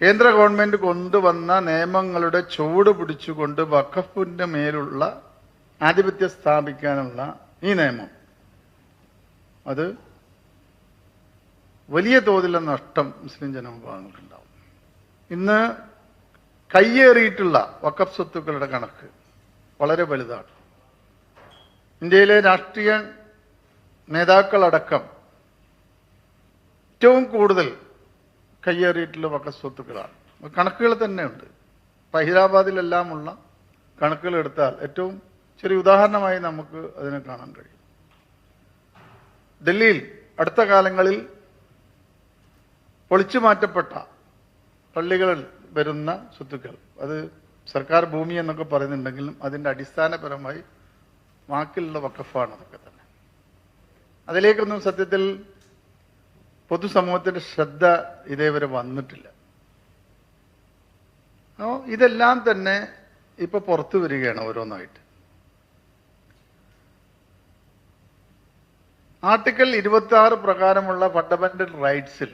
കേന്ദ്ര ഗവൺമെന്റ് കൊണ്ടുവന്ന നിയമങ്ങളുടെ ചുവട് പിടിച്ചുകൊണ്ട് വഖഫിന്റെ മേലുള്ള ആധിപത്യം സ്ഥാപിക്കാനുള്ള ഈ നിയമം. അത് വലിയ തോതിലുള്ള നഷ്ടം മുസ്ലിം ജനവിഭാഗങ്ങൾക്കുണ്ടാവും ഇന്ന് കയ്യേറിയിട്ടുള്ള വക്കഫ് സ്വത്തുക്കളുടെ കണക്ക് വളരെ വലുതാണ്. ഇന്ത്യയിലെ രാഷ്ട്രീയ നേതാക്കളടക്കം ഏറ്റവും കൂടുതൽ കയ്യേറിയിട്ടുള്ള വക സ്വത്തുക്കളാണ് കണക്കുകൾ തന്നെയുണ്ട്. ഇപ്പം ഹൈദരാബാദിലെല്ലാമുള്ള കണക്കുകൾ എടുത്താൽ ഏറ്റവും ചെറിയ ഉദാഹരണമായി നമുക്ക് അതിനെ കാണാൻ കഴിയും. ഡൽഹിയിൽ അടുത്ത കാലങ്ങളിൽ പൊളിച്ചു മാറ്റപ്പെട്ട പള്ളികളിൽ വരുന്ന സ്വത്തുക്കൾ അത് സർക്കാർ ഭൂമി എന്നൊക്കെ പറയുന്നുണ്ടെങ്കിലും അതിന്റെ അടിസ്ഥാനപരമായി വാക്കിലുള്ള വക്കഫാണ് അതൊക്കെ തന്നെ. അതിലേക്കൊന്നും സത്യത്തിൽ പൊതുസമൂഹത്തിന്റെ ശ്രദ്ധ ഇതേവരെ വന്നിട്ടില്ല. ഇതെല്ലാം തന്നെ ഇപ്പൊ പുറത്തു വരികയാണ് ഓരോന്നായിട്ട്. ആർട്ടിക്കിൾ ഇരുപത്തി ആറ് പ്രകാരമുള്ള ഫണ്ടമെന്റൽ റൈറ്റ്സിൽ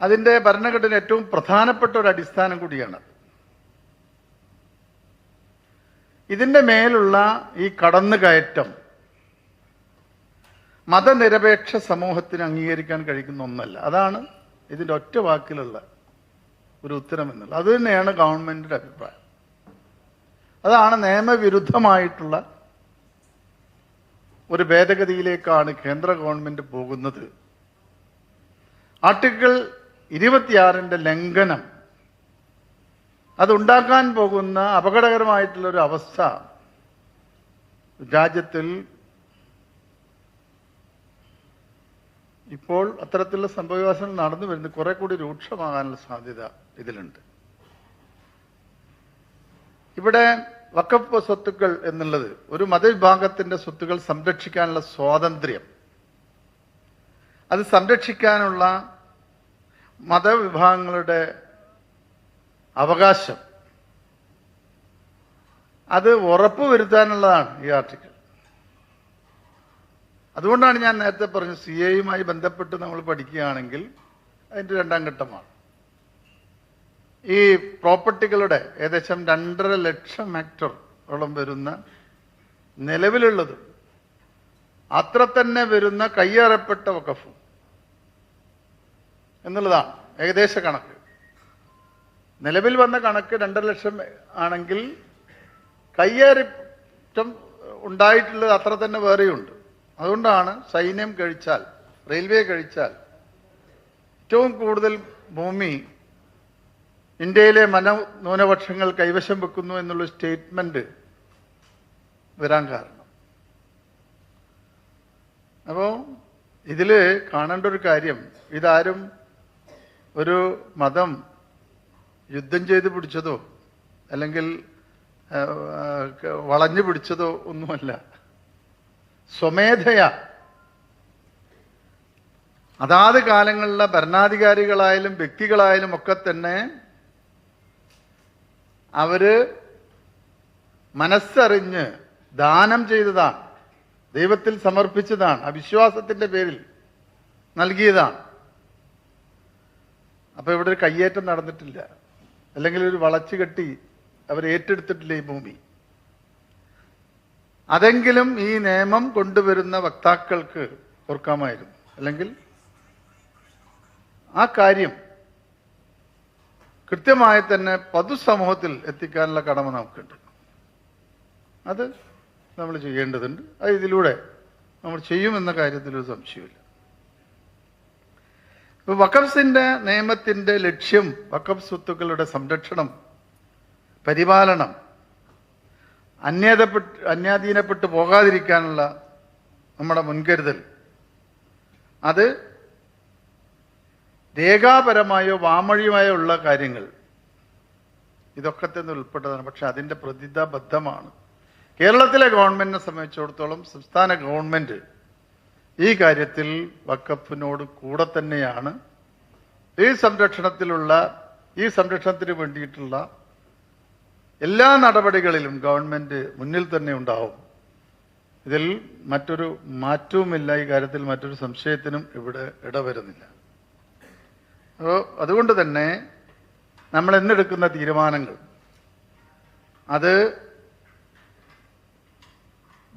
അതിന്റെ ഭരണഘടന ഏറ്റവും പ്രധാനപ്പെട്ട ഒരു അടിസ്ഥാനം കൂടിയാണ്. ഇതിന്റെ മേലുള്ള ഈ കടന്നുകയറ്റം മതനിരപേക്ഷ സമൂഹത്തിന് അംഗീകരിക്കാൻ കഴിക്കുന്ന ഒന്നല്ല. അതാണ് ഇതിന്റെ ഒറ്റ വാക്കിലുള്ള ഒരു ഉത്തരം എന്നുള്ളത് അത് തന്നെയാണ് അഭിപ്രായം. അതാണ് നിയമവിരുദ്ധമായിട്ടുള്ള ഒരു ഭേദഗതിയിലേക്കാണ് കേന്ദ്ര ഗവൺമെന്റ് പോകുന്നത്. ആർട്ടിക്കിൾ ഇരുപത്തിയാറിന്റെ ലംഘനം. അതുണ്ടാക്കാൻ പോകുന്ന അപകടകരമായിട്ടുള്ള ഒരു അവസ്ഥ രാജ്യത്തിൽ ഇപ്പോൾ അത്തരത്തിലുള്ള സംഭവവികാസങ്ങൾ നടന്നു വരുന്നത് കുറെ കൂടി രൂക്ഷമാകാനുള്ള സാധ്യത ഇതിലുണ്ട്. ഇവിടെ വക്കഫ് സ്വത്തുക്കൾ എന്നുള്ളത് ഒരു മതവിഭാഗത്തിന്റെ സ്വത്തുക്കൾ സംരക്ഷിക്കാനുള്ള സ്വാതന്ത്ര്യം. അത് സംരക്ഷിക്കാനുള്ള മതവിഭാഗങ്ങളുടെ അവകാശം. അത് ഉറപ്പുവരുത്താനുള്ളതാണ് ഈ ആർട്ടിക്കിൾ. അതുകൊണ്ടാണ് ഞാൻ നേരത്തെ പറഞ്ഞത് സി എയുമായി ബന്ധപ്പെട്ട് നമ്മൾ പഠിക്കുകയാണെങ്കിൽ അതിന്റെ രണ്ടാം ഘട്ടമാണ്. ഈ പ്രോപ്പർട്ടികളുടെ ഏകദേശം രണ്ടര ലക്ഷം ഹെക്ടറോളം വരുന്ന നിലവിലുള്ളത് അത്ര തന്നെ വരുന്ന കയ്യേറപ്പെട്ട വക്കഫും എന്നുള്ളതാണ് ഏകദേശ കണക്ക്. നിലവിൽ വന്ന കണക്ക് രണ്ടര ലക്ഷം ആണെങ്കിൽ കയ്യേറിറ്റം ഉണ്ടായിട്ടുള്ളത് അത്ര തന്നെ വേറെയുണ്ട്. അതുകൊണ്ടാണ് സൈന്യം കഴിച്ചാൽ റെയിൽവേ കഴിച്ചാൽ ഏറ്റവും കൂടുതൽ ഭൂമി ഇന്ത്യയിലെ മന ന്യൂനപക്ഷങ്ങൾ കൈവശം വെക്കുന്നു എന്നുള്ള സ്റ്റേറ്റ്മെന്റ് വരാൻ കാരണം. അപ്പോൾ ഇതിൽ കാണേണ്ട ഒരു കാര്യം ഇതാരും ഒരു മതം യുദ്ധം ചെയ്ത് പിടിച്ചതോ അല്ലെങ്കിൽ വളഞ്ഞു പിടിച്ചതോ ഒന്നുമല്ല. സ്വമേധയാ. അതാത് കാലങ്ങളിലെ ഭരണാധികാരികളായാലും വ്യക്തികളായാലും ഒക്കെ തന്നെ അവർ മനസ്സറിഞ്ഞ് ദാനം ചെയ്തതാണ്. ദൈവത്തിൽ സമർപ്പിച്ചതാണ്. അവിശ്വാസത്തിന്റെ പേരിൽ നൽകിയതാണ്. അപ്പൊ ഇവിടെ ഒരു കയ്യേറ്റം നടന്നിട്ടില്ല. അല്ലെങ്കിൽ ഒരു വളച്ചു കെട്ടി അവർ ഏറ്റെടുത്തിട്ടില്ല ഈ ഭൂമി. അതെങ്കിലും ഈ നിയമം കൊണ്ടുവരുന്ന വക്താക്കൾക്ക് ഓർക്കാമായിരുന്നു. അല്ലെങ്കിൽ ആ കാര്യം കൃത്യമായി തന്നെ പൊതുസമൂഹത്തിൽ എത്തിക്കാനുള്ള കടമ നമുക്കുണ്ട്. അത് നമ്മൾ ചെയ്യേണ്ടതുണ്ട്. അത് ഇതിലൂടെ നമ്മൾ ചെയ്യുമെന്ന കാര്യത്തിൽ ഒരു സംശയമില്ല ഇപ്പൊ വഖഫ്സിന്റെ നിയമത്തിന്റെ ലക്ഷ്യം വഖഫ് സ്വത്തുക്കളുടെ സംരക്ഷണം പരിപാലനം അന്യതപ്പെട്ട് അന്യാധീനപ്പെട്ട് പോകാതിരിക്കാനുള്ള നമ്മുടെ മുൻകരുതൽ. അത് രേഖാപരമായോ വാമൊഴിയുമായോ ഉള്ള കാര്യങ്ങൾ. ഇതൊക്കെ തന്നെ ഉൾപ്പെട്ടതാണ്. പക്ഷെ അതിന്റെ പ്രതിജ്ഞാബദ്ധമാണ്. കേരളത്തിലെ ഗവൺമെന്റിനെ സംബന്ധിച്ചിടത്തോളം സംസ്ഥാന ഗവൺമെന്റ് ഈ കാര്യത്തിൽ വക്കഫിനോട് കൂടെ തന്നെയാണ് ഈ സംരക്ഷണത്തിലുള്ള ഈ സംരക്ഷണത്തിന് വേണ്ടിയിട്ടുള്ള എല്ലാ നടപടികളിലും ഗവൺമെന്റ് മുന്നിൽ തന്നെ ഉണ്ടാവും. ഇതിൽ മറ്റൊരു മാറ്റവുമില്ല ഈ കാര്യത്തിൽ മറ്റൊരു സംശയത്തിനും ഇവിടെ ഇടവരുന്നില്ല. അപ്പോൾ അതുകൊണ്ട് തന്നെ നമ്മൾ എന്നെടുക്കുന്ന തീരുമാനങ്ങൾ അത്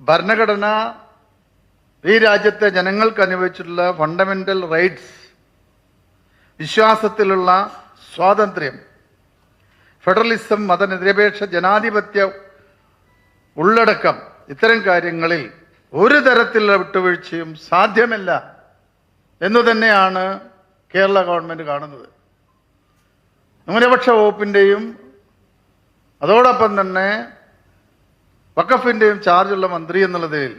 ഭരണഘടന ഈ രാജ്യത്തെ ജനങ്ങൾക്ക് അനുഭവിച്ചിട്ടുള്ള ഫണ്ടമെന്റൽ റൈറ്റ്സ് വിശ്വാസത്തിലുള്ള സ്വാതന്ത്ര്യം ഫെഡറലിസം മതനിരപേക്ഷ ജനാധിപത്യ ഉള്ളടക്കം ഇത്തരം കാര്യങ്ങളിൽ ഒരു തരത്തിലുള്ള വിട്ടുവീഴ്ചയും സാധ്യമല്ല എന്ന് തന്നെയാണ് കേരള ഗവൺമെന്റ് കാണുന്നത്. ന്യൂനപക്ഷ വകുപ്പിന്റെയും അതോടൊപ്പം തന്നെ വക്കഫിന്റെയും ചാർജുള്ള മന്ത്രി എന്നുള്ളതിൽ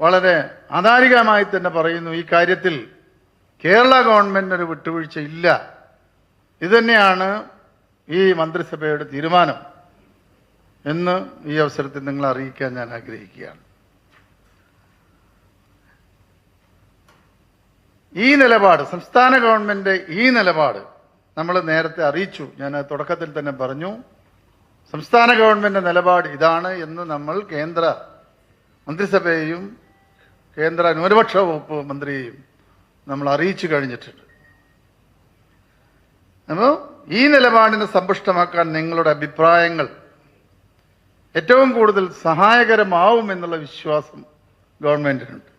വളരെ ആധാരികമായി തന്നെ പറയുന്നു ഈ കാര്യത്തിൽ കേരള ഗവൺമെന്റിനൊരു വിട്ടുവീഴ്ച ഇല്ല ഇതുതന്നെയാണ് ഈ മന്ത്രിസഭയുടെ തീരുമാനം എന്ന് ഈ അവസരത്തിൽ നിങ്ങളെ അറിയിക്കാൻ ഞാൻ ആഗ്രഹിക്കുകയാണ്. ഈ നിലപാട് സംസ്ഥാന ഗവൺമെന്റ് ഈ നിലപാട് നമ്മൾ നേരത്തെ അറിയിച്ചു. ഞാൻ തുടക്കത്തിൽ തന്നെ പറഞ്ഞു. സംസ്ഥാന ഗവൺമെന്റ് നിലപാട് ഇതാണ് എന്ന് നമ്മൾ കേന്ദ്ര മന്ത്രിസഭയെയും കേന്ദ്ര ന്യൂനപക്ഷ വകുപ്പ് മന്ത്രിയെയും നമ്മൾ അറിയിച്ചു കഴിഞ്ഞിട്ടുണ്ട്. അപ്പോൾ ഈ നിലപാടിനെ സമ്പുഷ്ടമാക്കാൻ നിങ്ങളുടെ അഭിപ്രായങ്ങൾ ഏറ്റവും കൂടുതൽ സഹായകരമാവും എന്നുള്ള വിശ്വാസം ഗവൺമെന്റിനുണ്ട്.